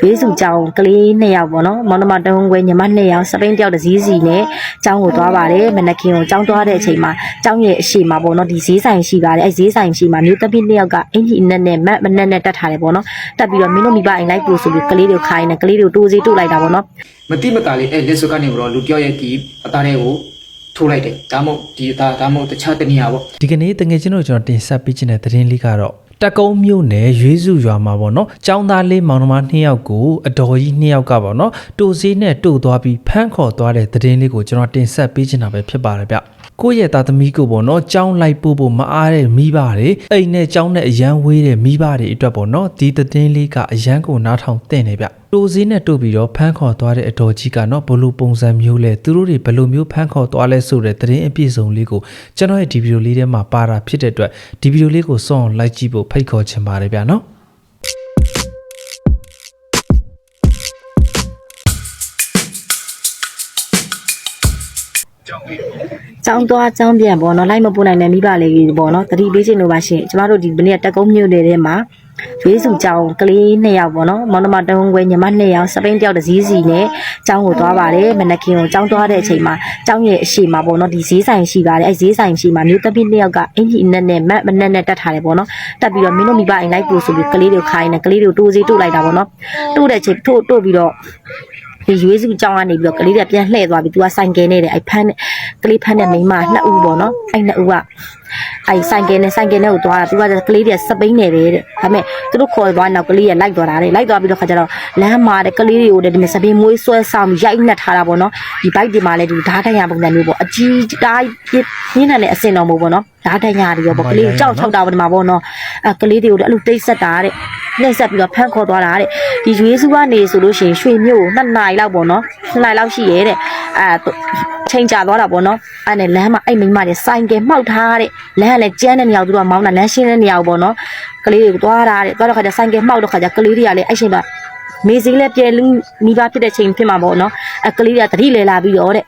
ရွေးစုကြောင်ကလေးနှစ်ယောက်ပေါ့နော်မောင်နှမတုံးခွဲညီမနှစ်ယောက်စပိန်တယောက်တစ်စည်းစီနဲ့ကျောင်းကိုသွားပါတယ်မနက်ခင်းကိုကျောင်းသွားတဲ့အချိန်မှာကျောင်းရဲ့အရှိမှာပေါ့နော်ဒီဈေးဆိုင်ရှိပါတယ်အဲဈေးဆိုင်ရှိမှာမျိုးသမီးနှစ်ယောက်ကအင်ဂျီနဲ့နဲ့မတ်မနဲ့နဲ့တက်ထားတယ်ပေါ့နော်တက်ပြီးတော့မင်းတို့မိဘအိမ်လိုက်ပို့ဆိုပြီးကလေးတွေကိုခိုင်းတယ်ကလေးတွေကိုတိုးစီးတိုးလိုက်တာပေါ့နော်မတိမတာလေးအဲ့လက်စွပ်ကနေပြီးတော့လူတယောက်ရဲ့ဒီအသားတွေကိုထိုးလိုက်တယ်ဒါမှမဟုတ်ဒီအသားဒါမှမဟုတ်တခြားတနည်းအားပေါ့ဒီကနေ့တငယ်ချင်းတို့ကျွန်တော်တင်ဆက်ပေးခြင်းတဲ့သတင်းလေးကတော့ တက်ကုန်းမြို့နယ်ရွေးစုရွာမှာပေါ့နော်ចောင်းသားလေးမောင်နှမနှစ်ယောက်ကိုအတော်ကြီးနှစ်ယောက်ကပေါ့နော်တူစည်းနဲ့တူသွားပြီးဖမ်းခေါ်သွားတဲ့သတင်းလေးကိုကျွန်တော်တင်ဆက်ပေးခြင်းတာပဲဖြစ်ပါတယ်ဗျကိုယ့်ရဲ့သားသမီးကိုပေါ့နော်ကြောင်းလိုက်ပို့ဖို့မအားတဲ့မိဘတွေအိမ်နဲ့ကြောင်းနဲ့အရန်ဝေးတဲ့မိဘတွေအတွက်ပေါ့နော်ဒီသတင်းလေးကအရန်ကိုနားထောင်တင်နေဗျ တိုးစည်းနဲ့တို့ပြီးတော့ဖမ်းခေါ်သွားတဲ့အတော်ကြီးကနော်ဘလို့ပုံစံမျိုးလဲသူတို့တွေဘလို့မျိုးဖမ်းခေါ်သွားလဲဆိုတဲ့သတင်းအပြည့်စုံလေးကိုကျွန်တော်ရဲ့ဒီဗီဒီယိုလေးထဲမှာပါတာဖြစ်တဲ့အတွက်ဒီဗီဒီယိုလေးကိုစောင့်အောင်လိုက်ကြည့်ဖို့ဖိတ်ခေါ်ချင်ပါတယ်ဗျာနော်ကျောင်းသွားကျောင်းပြန်ပေါ့နော်လိုက်မပို့နိုင်တဲ့မိဘလေးကြီးပေါ့နော်တတိပေးခြင်းလို့ပါရှင်ကျမတို့ဒီမနေ့ကတက်ကုန်းမြို့နယ်ထဲမှာ ရွေးစုကျောင်းကလေးနှစ်ယောက်ပေါ့နော်မောင်နှမတုံးခွဲညီမနှစ်ယောက်စပိန်တယောက်တစ်စည်းစီနဲ့ကျောင်းကိုသွားပါတယ်မနက်ခင်းကိုကျောင်းသွားတဲ့အချိန်မှာကျောင်းရဲ့အရှိမှာပေါ့နော်ဒီဈေးဆိုင်ရှိပါတယ်အဲဈေးဆိုင်ရှိမှာမျိုးသမီးနှစ်ယောက်ကအင်ဂျီနဲ့နဲ့မတ်မနဲ့နဲ့တက်ထားတယ်ပေါ့နော်တက်ပြီးတော့မင်းတို့မိဘအိမ်လိုက်ပို့ဆိုပြီးကလေးတွေကိုခိုင်းတယ်ကလေးတွေကိုတိုးစီးတိုးလိုက်တာပေါ့နော်တိုးတဲ့အချိန်ထို့တိုးပြီးတော့ဒီရွေးစုကြောင်းကနေပြီးတော့ကလေးတွေကပြန်လှည့်သွားပြီးသူကဆိုင်ကယ်နဲ့တဲ့အဲ့ဖမ်းတဲ့ကလေးဖမ်းတဲ့မိန်းမနှစ်ဦးပေါ့နော်အဲ့နှစ်ဦးက အဲ့ဆိုင်ကယ်နဲ့ဆိုင်ကယ်နဲ့ကိုသွားတာသူကကလေးတွေစပိန်နေတယ်တဲ့ဒါပေမဲ့သူတို့ခေါ်သွားနောက်ကလေးကလိုက်သွားတာတဲ့လိုက်သွားပြီးတော့ခါကျတော့လမ်းမှာတဲ့ကလေးတွေကိုတဲ့ဒီမှာစပိန်မွေးဆွဲဆောင်ရိုက်နှက်ထားတာပေါ့နော်ဒီဘိုက်ဒီမှာလည်းဒီဓာတ်ထိုင်ရပုံစံမျိုးပေါ့အကြီးတားပြင်းထန်တဲ့အစင်တော်မို့ပေါ့နော်ဓာတ်ထိုင်ရတွေရောပေါ့ကလေးကြောက်ထောက်တာပေါ့ဒီမှာပေါ့နော်အဲ့ကလေးတွေကိုအဲ့လိုတိတ်ဆက်တာတဲ့နှိမ့်ဆက်ပြီးတော့ဖမ်းခေါ်သွားတာတဲ့ဒီရွေးစုကနေဆိုလို့ရှိရင်ရွှေမြို့ကိုနှစ်နာရီလောက်ပေါ့နော်နှစ်နာရီလောက်ရှိရဲတဲ့အဲချိန်ကြာသွားတာပေါ့နော်အဲ့နဲ့လမ်းမှာအဲ့မိန်းမတွေစိုင်ကယ်မှောက်ထားတဲ့လမ်းကလည်းကျန်းတဲ့နေရာကိုသူကမောင်းတာလမ်းရှင်းတဲ့နေရာကိုပေါ့နော်ကလေးတွေကိုသွားတာတဲ့သွားတော့ခါကျစိုင်ကယ်မှောက်တော့ခါကျကလေးတွေကလည်းအဲ့ချိန်မှာမေးစင်းလည်းပြဲလူမိဘဖြစ်တဲ့ချိန်ဖြစ်မှာပေါ့နော်အဲ့ကလေးတွေကတတိလဲလာပြီးတော့တဲ့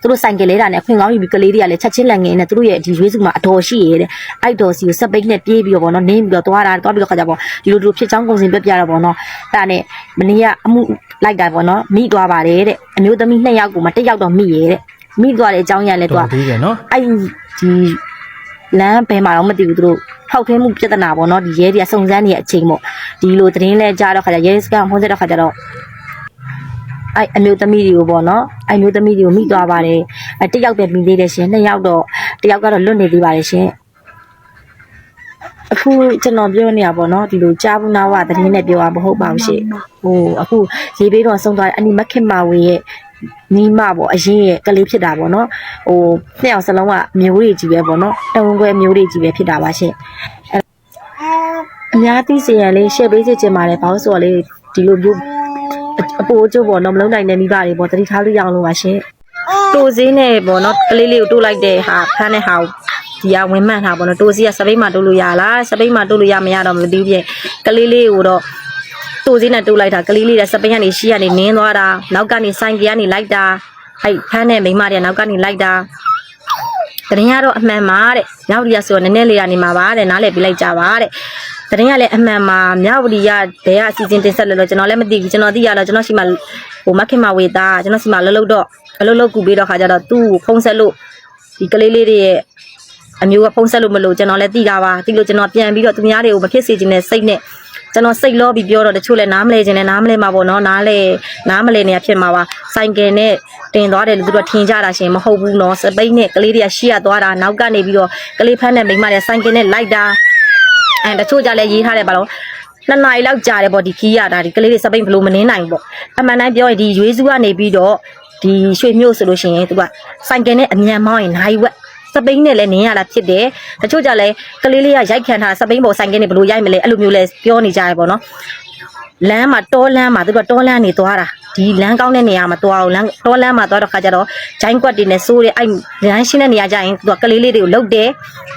သူတို့ဆိုင်ကလေးတာနဲ့ခွင်ကောင်းယူပြီးကလေးတွေကလည်းချက်ချင်းလက်ငယ်နဲ့သူတို့ရဲ့ဒီရွေးစုမှာအတော်ရှိရတဲ့အဲ့တော်စီကိုစက်ပိတ်နဲ့ပြေးပြီးတော့ဗောနော်နင်းပြီးတော့သွားတာသွားပြီးတော့ခါကြပေါ့ဒီလိုလိုဖြစ်ချောင်းကုန်စင်ပြပြတော့ဗောနော်အဲ့ဒါနဲ့မနေ့ကအမှုလိုက်တာဗောနော်မိသွားပါတယ်တဲ့အမျိုးသမီးနှစ်ယောက်ကိုမှတစ်ယောက်တော့မိရဲတဲ့မိသွားတဲ့အကြောင်းရန်လဲသူကတော်သေးတယ်နော်အဲ့ ဒီလမ်းဘယ်မှာတော့မသိဘူးသူတို့ဖောက်ထွင်းမှုပြဿနာပေါ့နော်ဒီရဲတွေကစုံစမ်းနေတဲ့အချိန်ပေါ့ဒီလိုသတင်းလဲကြားတော့ခါကျရဲစကန်ဖုန်းဆက်တော့ခါကျတော့အဲ့အမျိုးသမီးတွေကိုပေါ့နော်အဲ့မျိုးသမီးတွေကိုမိသွားပါတယ်အဲ့တစ်ယောက်ပဲမိသေးတယ်ရှင်နှစ်ယောက်တော့တစ်ယောက်ကတော့လွတ်နေသေးပါတယ်ရှင်အခုကျွန်တော်ပြောနေတာပေါ့နော်ဒီလိုကြားဘူးနာဝသတင်းနဲ့ပြောတာမဟုတ်ပါဘူးရှင်ဟိုအခုရေးပေးတော့ဆုံးသွားတဲ့အနိမခင်မာဝေရဲ့ နီးမပေါ့အရင်ရဲ့ကလေးဖြစ်တာပေါ့နော်ဟိုနှစ်ယောက်စလုံးကမျိုးတွေကြီးပဲပေါ့နော်တဝန်ခွဲမျိုးတွေကြီးပဲဖြစ်တာပါရှင်အဲ့အများသိစေရန်လေးရှယ်ပေးစေချင်ပါတယ်ဘာလို့ဆိုတော့လေဒီလိုမျိုးအပိုးကျိုးပေါ့နော်မလုံးနိုင်တဲ့မိဘတွေပေါ့တတိထားလို့ရအောင်လို့ပါရှင်တိုးစင်းနဲ့ပေါ့နော်ကလေးလေးကိုတိုးလိုက်တဲ့ဟာဖမ်းတဲ့ဟာကိုဒီကဝင်မှန်တာပေါ့နော်တိုးစီကစပိတ်မှာတိုးလို့ရလားစပိတ်မှာတိုးလို့ရမရတော့မသိဘူးပြည့်ကလေးလေးကိုတော့ တူစင်းနဲ့တူလိုက်တာကလေးလေးတဲ့စပိန်ကနေရှီကနေနင်းသွားတာနောက်ကနေဆိုင်ကကနေလိုက်တာအဲ့ဖမ်းတဲ့မိန်းမတွေကနောက်ကနေလိုက်တာတရင်ကတော့အမှန်ပါတဲ့မြောက်ဒီရဆိုတော့နည်းနည်းလေးကနေမှာပါတဲ့နားလည်ပြလိုက်ကြပါတဲ့တရင်ကလည်းအမှန်ပါမြောက်ဒီရဘယ်ကအစီအစဉ်တင်ဆက်လဲလို့ကျွန်တော်လည်းမသိဘူးကျွန်တော်သိရတော့ကျွန်တော်ရှိမှဟိုမခင်မဝေတာကျွန်တော်ရှိမှလှုပ်လှုပ်တော့အလုပ်လုပ်ကူပြီးတော့ခါကြတော့သူ့ကိုဖုံးဆက်လို့ဒီကလေးလေးတွေရဲ့အမျိုးကဖုံးဆက်လို့မလို့ကျွန်တော်လည်းသိတာပါသိလို့ကျွန်တော်ပြန်ပြီးတော့သူများတွေကိုမဖြစ်စေချင်တဲ့စိတ်နဲ့ ကျွန်တော်စိတ်လောပြီးပြောတော့တချို့လဲနားမလဲခြင်းနဲ့နားမလဲမှာပေါ့နော်နားလဲနားမလဲနေရဖြစ်မှာပါဆိုင်ကယ်နဲ့တင်သွားတယ်လို့သူတို့ထင်ကြတာရှင်မဟုတ်ဘူးနော်စပိတ်နဲ့ကလေးတွေကရှေ့ရသွားတာနောက်ကနေပြီးတော့ကလေးဖမ်းတဲ့မိန်းမတွေဆိုင်ကယ်နဲ့လိုက်တာအဲတချို့ကြလဲရေးထားတယ်ဘာလို့နှစ်နာရီလောက်ကြာတယ်ပေါ့ဒီခီးရတာဒီကလေးတွေစပိတ်ဘလို့မနှင်းနိုင်ဘူးပေါ့အမှန်တိုင်းပြောရင်ဒီရွေးစုကနေပြီးတော့ဒီရွှေမြို့ဆိုလို့ရှိရင်သူကဆိုင်ကယ်နဲ့အမြန်မောင်းရင်နိုင်ဝက် စပိန်နဲ့လည်းနင်းရတာဖြစ်တယ်။တချို့ကြလည်းကလေးလေးကရိုက်ခံထားစပိန်ပေါ်ဆိုင်ကင်းနေဘလို့ရိုက်မလဲအဲ့လိုမျိုးလဲပြောနေကြရပေါ့နော်။လမ်းမှာတောလမ်းမှာသူကတောလမ်းနေသွားတာဒီလမ်းကောင်းတဲ့နေရာမှာသွားအောင်လမ်းတောလမ်းမှာသွားတော့ခါကျတော့ဂျိုင်းကွက်တွေနဲ့စိုးတဲ့အဲ့လမ်းရှင်းတဲ့နေရာကျရင်သူကကလေးလေးတွေကိုလှုပ်တယ်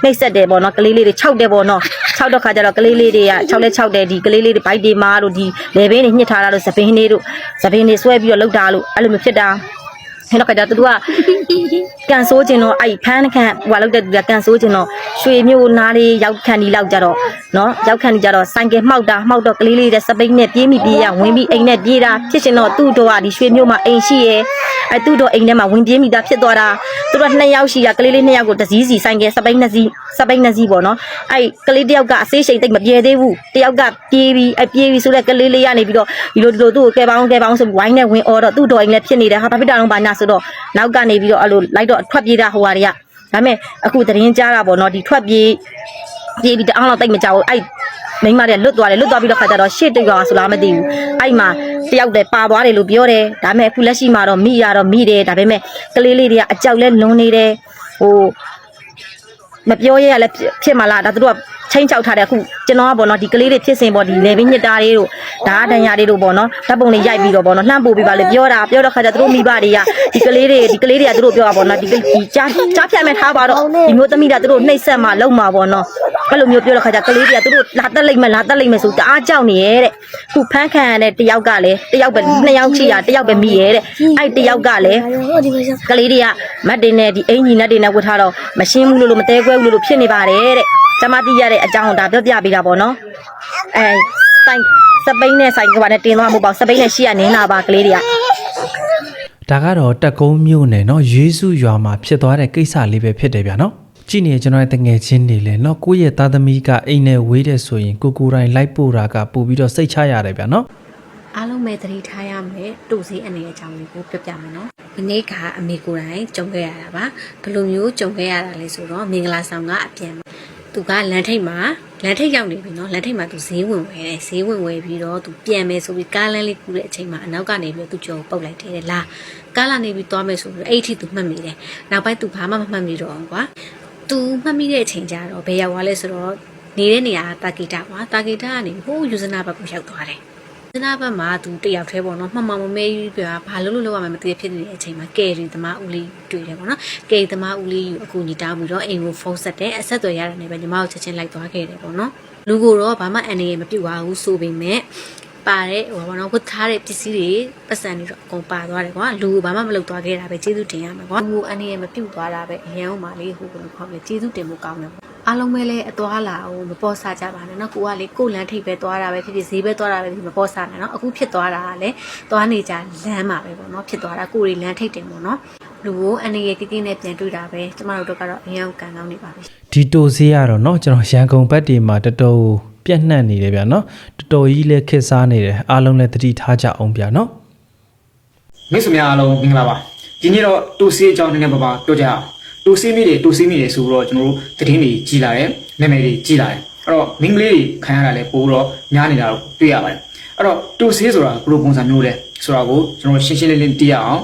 နှိပ်စက်တယ်ပေါ့နော်ကလေးလေးတွေခြောက်တယ်ပေါ့နော်ခြောက်တော့ခါကျတော့ကလေးလေးတွေကခြောက်လဲခြောက်တယ်ဒီကလေးလေးတွေဘိုက်တွေမားတို့ဒီလေဘင်းတွေညှစ်ထားတာလို့သပင်းတွေတို့သပင်းတွေဆွဲပြီးတော့လှုပ်တာလို့အဲ့လိုမျိုးဖြစ်တာ အဲ့တော့ခါကျသူတို့ကကန်ဆိုးခြင်းတော့အဲ့ဖမ်းခန့်ဟိုလောက်တဲ့သူကကန်ဆိုးခြင်းတော့ရွှေမျိုးနားလေးရောက်ခန့်ဒီလောက်ကြတော့နော်ရောက်ခန့်ဒီကြတော့ဆိုင်ကယ်မှောက်တာမှောက်တော့ကလေးလေးတဲ့စပိတ်နဲ့ပြေးမိပြေးရဝင်ပြီးအိမ်နဲ့ပြေးတာဖြစ်ရှင်တော့သူ့တော့ကဒီရွှေမျိုးမှာအိမ်ရှိရဲအဲ့သူ့တော့အိမ်ထဲမှာဝင်ပြေးမိတာဖြစ်သွားတာ သူတို့နှစ်ယောက်ရှိရကလေးလေးနှစ်ယောက်ကိုတစည်းစီဆိုင်ကယ်စပိတ်နှစ်စီးစပိတ်နှစ်စီးပေါ့နော်အဲ့ကလေးတစ်ယောက်ကအသေးရှိန်တိတ်မပြေသေးဘူးတစ်ယောက်ကပြေးပြီးအဲ့ပြေးပြီးဆိုတဲ့ကလေးလေးရနေပြီးတော့ဒီလိုဒီလိုသူ့ကိုကဲပေါင်းကဲပေါင်းဆိုပြီးဝိုင်းနဲ့ဝင်အော်တော့သူ့တော်အိမ်လည်းဖြစ်နေတယ်ဟာဘာဖြစ်တာလုံးဘာညာဆိုတော့နောက်ကနေပြီးတော့အဲ့လိုလိုက်တော့ထွက်ပြေးတာဟိုဟာတွေကဒါပေမဲ့အခုသတင်းကြားတာပေါ့နော်ဒီထွက်ပြေးပြေးပြီးတအောင်တော့တိတ်မကြောက်ဘူးအဲ့မိန်းမတွေကလွတ်သွားတယ်လွတ်သွားပြီးတော့ခါကျတော့ရှေ့တိတ်ရွာဆိုလားမသိဘူးအဲ့မှာ တယောက်တည်းပါသွားတယ်လို့ပြောတယ်ဒါပေမဲ့အခုလက်ရှိမှာတော့မိရတော့မိတယ်ဒါပေမဲ့ကလေးလေးတွေကအကြောက်လဲလွန်နေတယ်ဟိုမပြောရရလည်းဖြစ်ဖြစ်မှာလားဒါသူတို့က ချင်းချောက်ထားတယ်အခုကျွန်တော်ကပေါ့နော်ဒီကလေးတွေဖြစ်စဉ်ပေါ့ဒီလေဘင်းညစ်တာလေးတို့ဓာတ်ဒဏ်ရာလေးတို့ပေါ့နော်ဓာတ်ပုံလေးရိုက်ပြီးတော့ပေါ့နော်လှမ်းပို့ပြီးပါလေပြောတာပြောတော့ခါကျသူတို့မိဘတွေကဒီကလေးတွေဒီကလေးတွေကသူတို့ပြောတာပေါ့နော်ဒီဒီကြားကြားဖြတ်မဲ့ထားပါတော့ဒီမျိုးသမီးတွေကသူတို့နှိပ်ဆက်မှလုံမှာပေါ့နော်အဲ့လိုမျိုးပြောတော့ခါကျကလေးတွေကသူတို့လာတက်လိုက်မယ်လာတက်လိုက်မယ်ဆိုတအားကြောက်နေရဲ့တဲ့ခုဖန်းခံရတဲ့တယောက်ကလည်းတယောက်ပဲနှစ်ယောက်ချီရတယောက်ပဲမိရဲ့တဲ့အဲ့တယောက်ကလည်းကလေးတွေကမတ်တင်နဲ့ဒီအင်ကြီးနတ်တွေနဲ့ဝတ်ထားတော့မရှင်းဘူးလို့လို့မတဲကွဲဘူးလို့လို့ဖြစ်နေပါတယ်တဲ့ ကျမသိရတဲ့အကြောင်းကိုဒါပြောပြပေးတာပေါ့နော်အဲဆိုင်စပိန်နဲ့ဆိုင်ကဘာနဲ့တင်သွားမှုပေါ့စပိန်နဲ့ရှိရနင်းလာပါကလေးတွေကဒါကတော့တက်ကုန်းမြို့နယ်နော်ယေစုရွာမှာဖြစ်သွားတဲ့ကိစ္စလေးပဲဖြစ်တယ်ဗျာနော်ကြည့်နေကျွန်တော်ရဲ့တငယ်ချင်းတွေလည်းနော်ကိုယ့်ရဲ့သားသမီးကအိမ်နဲ့ဝေးတဲ့ဆိုရင်ကိုကိုတိုင်းလိုက်ပို့တာကပို့ပြီးတော့စိတ်ချရတယ်ဗျာနော်အားလုံးပဲသတိထားရမယ်တို့စည်းအနေအကြောင်းလေးကိုပြောပြမယ်နော်မနေ့ကအမေကိုယ်တိုင်ကြုံခဲ့ရတာပါဘယ်လိုမျိုးကြုံခဲ့ရတာလဲဆိုတော့မင်္ဂလာဆောင်ကအပြန် သူကလမ်းထိပ်မှာလမ်းထိပ်ရောက်နေပြီနော်လမ်းထိပ်မှာသူဈေးဝင်ဝယ်တယ်ဈေးဝင်ဝယ်ပြီးတော့သူပြန်မယ်ဆိုပြီးကားလမ်းလေးကူးတဲ့အချိန်မှာအနောက်ကနေပြီးသူကြော်ပုတ်လိုက်တယ်လားကားလာနေပြီးသွားမယ်ဆိုပြီးအဲ့ဒီအထိသူမှတ်မိတယ်နောက်ပိုင်းသူဘာမှမမှတ်မိတော့ဘူးကွာသူမှတ်မိတဲ့အချိန်ကျတော့ဘယ်ရောက်သွားလဲဆိုတော့နေတဲ့နေရာကတာဂီတာပါတာဂီတာကနေဟိုးယူဇနာဘက်ကိုရောက်သွားတယ် စနာဘက်မှာသူတယောက်တည်းပေါ့နော်မှန်မှန်မမဲကြီးပြဘာလို့လို့လောက်ရမှမသိဖြစ်နေတဲ့အချိန်မှာကယ်ရီသမားဦးလေးတွေ့တယ်ပေါ့နော်ကယ်ရီသမားဦးလေးကိုအကူညီတောင်းပြီးတော့အိမ်ကိုဖုန်းဆက်တယ်အဆက်အသွယ်ရတာနဲ့ပဲညီမကိုချက်ချင်းလိုက်သွားခဲ့တယ်ပေါ့နော်လူကိုတော့ဘာမှအန်နေမပြုတ်ပါဘူးဆိုပေမဲ့ပါတဲ့ဟိုဘာနော်ဝတ်ထားတဲ့ပစ္စည်းတွေပတ်စံတွေတော့အကုန်ပါသွားတယ်ကွာလူကိုဘာမှမလုပ်သွားခဲ့တာပဲကျေးဇူးတင်ရမှာကွာလူကိုအန်နေမပြုတ်သွားတာပဲအရန်ဥမာလေးဟိုဘယ်လိုခေါ်မလဲကျေးဇူးတင်မှုကောင်းတယ်ပေါ့ အားလုံးပဲလည်းအသွားလာဟိုမပေါ်ဆကြပါနဲ့เนาะကိုကလေကိုလန်းထိပ်ပဲသွားတာပဲဖြစ်ဖြစ်ဈေးပဲသွားတာပဲဖြစ်မပေါ်ဆနဲ့เนาะအခုဖြစ်သွားတာကလည်းသွားနေကြလမ်းမှာပဲပေါ့เนาะဖြစ်သွားတာကိုရီလန်းထိပ်တယ်ပေါ့เนาะလူကိုအနေရကိကိနဲ့ပြန်တွေ့တာပဲကျမတို့တို့ကတော့အရင်ကန်ကောင်းနေပါပြီ ဒီတိုဈေးကတော့เนาะကျွန်တော်ရန်ကုန်ဘက်တွေမှာတော်တော်ပြန့်နှံ့နေတယ်ဗျာเนาะတော်တော်ကြီးလည်းခက်စားနေတယ်အားလုံးလည်းသတိထားကြအောင်ဗျာเนาะ မိတ်ဆွေများအားလုံးမင်္ဂလာပါဒီနေ့တော့တူစီအကြောင်းနည်းနည်းပါးပါပြောကြအောင် တူစီမိတွေတူစီမိတွေဆိုတော့ကျွန်တော်တို့သတင်းတွေကြီးလာတယ်နာမည်တွေကြီးလာတယ်အဲ့တော့မင်းကလေးတွေခံရတာလည်းပိုတော့များနေတာတော့တွေ့ရပါတယ်အဲ့တော့တူစီဆိုတာဘယ်လိုပုံစံမျိုးလဲဆိုတာကိုကျွန်တော်ရှင်းရှင်းလင်းလင်းသိရအောင်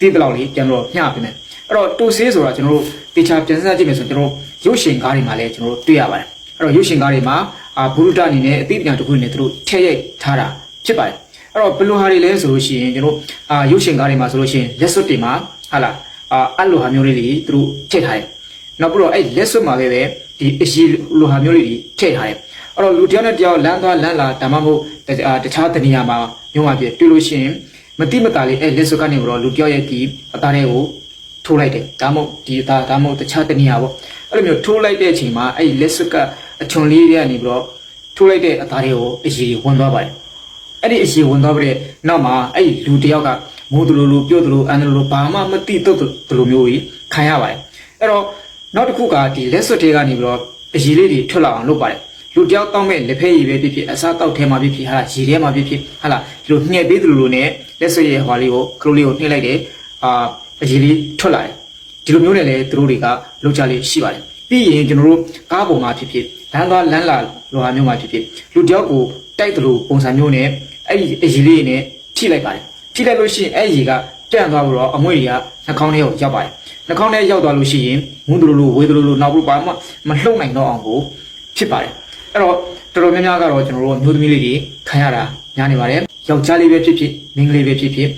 သိတဲ့လောက်လေးပြန်တော့မျှပြမယ်အဲ့တော့တူစီဆိုတာကျွန်တော်တို့တေချာပြန်စကြည့်မယ်ဆိုရင်ကျွန်တော်တို့ရုပ်ရှင်ကားတွေမှာလည်းကျွန်တော်တို့တွေ့ရပါတယ်အဲ့တော့ရုပ်ရှင်ကားတွေမှာအာဘုရုဒအနေနဲ့အသိပညာတစ်ခုနဲ့သူတို့ထည့်ရိုက်ထားတာဖြစ်ပါတယ်အဲ့တော့ဘယ်လိုဟာတွေလဲဆိုလို့ရှိရင်ကျွန်တော်အာရုပ်ရှင်ကားတွေမှာဆိုလို့ရှိရင်လက်စွပ်တွေမှာဟာလာ အာအဲ့လိုဟာမျိုးလေးတွေသူတို့ထည့်ထားတယ်။နောက်ပြီးတော့အဲ့လက်စွပ်မှာပဲပဲဒီအရှိလိုဟာမျိုးလေးတွေထည့်ထားတယ်။အဲ့တော့လူတစ်ယောက်နဲ့တစ်ယောက်လမ်းသွားလမ်းလာဒါမှမဟုတ်တအာတခြားတနေရာမှာမျိုးမှာပြည့်တွေ့လို့ရှိရင်မတိမတာလေးအဲ့လက်စွပ်ကနေတော့လူတစ်ယောက်ရဲ့ဒီအသားတွေကိုထိုးလိုက်တယ်။ဒါမှမဟုတ်ဒီအသားဒါမှမဟုတ်တခြားတနေရာပေါ့။အဲ့လိုမျိုးထိုးလိုက်တဲ့အချိန်မှာအဲ့လက်စွပ်ကအချွန်လေးတွေကနေပြီးတော့ထိုးလိုက်တဲ့အသားတွေကိုအရှိဝင်သွားပါတယ်။အဲ့ဒီအရှိဝင်သွားပြီးတဲ့နောက်မှာအဲ့ဒီလူတစ်ယောက်က မိုးတလူလူပြုတ်တလူအန်တလူလူဘာမှမသိတော့တလူမျိုးကြီးခံရပါတယ်အဲ့တော့နောက်တစ်ခုကဒီလက်စွပ်တွေကနေပြီးတော့အရှိလေးတွေထွက်လာအောင်လုပ်ပါတယ်လူတစ်ယောက်တောင်းမဲ့လက်ဖက်ရည်ပဲဖြစ်ဖြစ်အစားတောက်ထဲမှာဖြစ်ဖြစ်ဟာလားရည်ထဲမှာဖြစ်ဖြစ်ဟာလားဒီလိုနှဲ့ပေးတလူလူနဲ့လက်စွပ်ရဲ့ဟွာလေးကိုကလိုလေးကိုနှိမ့်လိုက်တယ်အာအရှိလေးထွက်လာတယ်ဒီလိုမျိုးနဲ့လည်းသူတို့တွေကလောက်ကြလေးရှိပါတယ်ပြီးရင်ကျွန်တော်တို့ကားပေါ်မှာဖြစ်ဖြစ်လမ်းသွားလမ်းလာလိုဟာမျိုးမှာဖြစ်ဖြစ်လူတစ်ယောက်ကိုတိုက်တယ်လို့ပုံစံမျိုးနဲ့အဲ့ဒီအရီလေးနဲ့ထိလိုက်ပါတယ် ထိလိုက်လို့ရှိရင်အဲ့ဒီကပြန့်သွားပြီးတော့အမွှေးတွေကနှာခေါင်းထဲကိုရောက်ပါတယ်နှာခေါင်းထဲရောက်သွားလို့ရှိရင်ငုံတလူလူဝေးတလူလူနောက်ပြီးဘာမှမလှုပ်နိုင်တော့အောင်ကိုဖြစ်ပါတယ်အဲ့တော့တော်တော်များများကတော့ကျွန်တော်တို့မျိုးသမီးလေးတွေခံရတာညားနေပါတယ်ယောက်ျားလေးပဲဖြစ်ဖြစ်မိန်းကလေးပဲဖြစ်ဖြစ်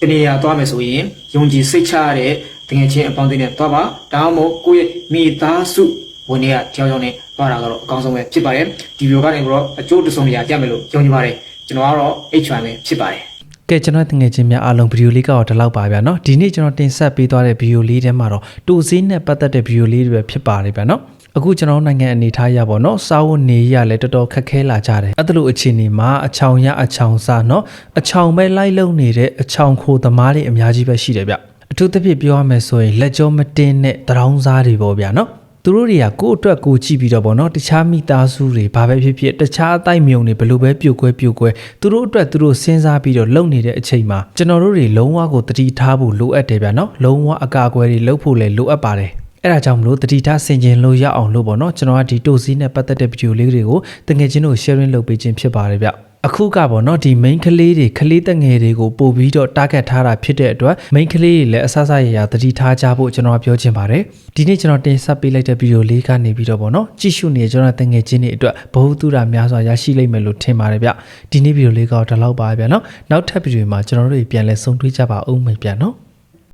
တနေရာသွားမယ်ဆိုရင်ယုံကြည်စိတ်ချရတဲ့တကယ်ချင်းအပေါင်းအသင်းနဲ့သွားပါဒါမှမဟုတ်ကိုယ့်ရဲ့မိသားစုဝင်တွေကတယောက်ယောက်နဲ့သွားတာကတော့အကောင်းဆုံးပဲဖြစ်ပါတယ်ဒီဗီဒီယိုကနေတော့အကျိုးတစုံတရာကြမယ်လို့ယုံကြည်ပါတယ်ကျွန်တော်ကတော့ H1 ပဲဖြစ်ပါတယ် ကဲကျွန်တော်တငယ်ချင်းများအားလုံးဗီဒီယိုလေးကတော့ဒီလောက်ပါဗျာနော်ဒီနေ့ကျွန်တော်တင်ဆက်ပေးသွားတဲ့ဗီဒီယိုလေးထဲမှာတော့တူစည်းနဲ့ပတ်သက်တဲ့ဗီဒီယိုလေးတွေပဲဖြစ်ပါတယ်ဗျာနော်အခုကျွန်တော်နိုင်ငံအနေထားရပါတော့စာဝတ်နေရလဲတော်တော်ခက်ခဲလာကြတယ်အဲ့ဒါလိုအခြေအနေမှာအချောင်ရအချောင်စားနော်အချောင်ပဲလိုက်လုံနေတဲ့အချောင်ခိုသမားတွေအများကြီးပဲရှိတယ်ဗျအထူးသဖြင့်ပြောရမယ်ဆိုရင်လက်ကြောမတင်းတဲ့တရောင်းစားတွေပေါ့ဗျာနော် သူတို့တွေကကိုယ့်အတွက်ကိုယ်ကြည့်ပြီးတော့ဗောနော်တခြားမိသားစုတွေဘာပဲဖြစ်ဖြစ်တခြားအတိုက်မြုံတွေဘလို့ပဲပြုတ်ကွဲပြုတ်ကွဲသူတို့အတွက်သူတို့စဉ်းစားပြီးတော့လုပ်နေတဲ့အချိန်မှာကျွန်တော်တို့တွေလုံးဝကိုတတိထားဖို့လိုအပ်တယ်ဗျာနော်လုံးဝအကာအကွယ်တွေလုပ်ဖို့လည်းလိုအပ်ပါတယ်အဲ့ဒါကြောင့်မလို့တတိထားဆင်ခြင်လို့ရအောင်လို့ပေါ့နော်ကျွန်တော်ကဒီတိုစီနဲ့ပတ်သက်တဲ့ဗီဒီယိုလေးတွေကိုတငယ်ချင်းတို့ sharing လုပ်ပေးခြင်းဖြစ်ပါတယ်ဗျ အခုကပေါ့နော်ဒီ main ကလေးတွေကလေးတငယ်တွေကိုပို့ပြီးတော့ target ထားတာဖြစ်တဲ့အတွက် main ကလေးတွေလည်းအဆအဆရရတတိထားကြဖို့ကျွန်တော်ကပြောချင်ပါတယ်ဒီနေ့ကျွန်တော်တင်ဆက်ပေးလိုက်တဲ့ဗီဒီယိုလေးကနေပြီးတော့ပေါ့နော်ကြည့်ရှုနေတဲ့ကျွန်တော်တငယ်ချင်းတွေအတွက်ဘ ഹു တုရာများစွာရရှိလိမ့်မယ်လို့ထင်ပါတယ်ဗျဒီနေ့ဗီဒီယိုလေးကတော့ဒီလောက်ပါဗျနော်နောက်ထပ်ဗီဒီယိုမှာကျွန်တော်တို့ပြန်လဲဆုံတွေ့ကြပါဦးမယ်ဗျနော်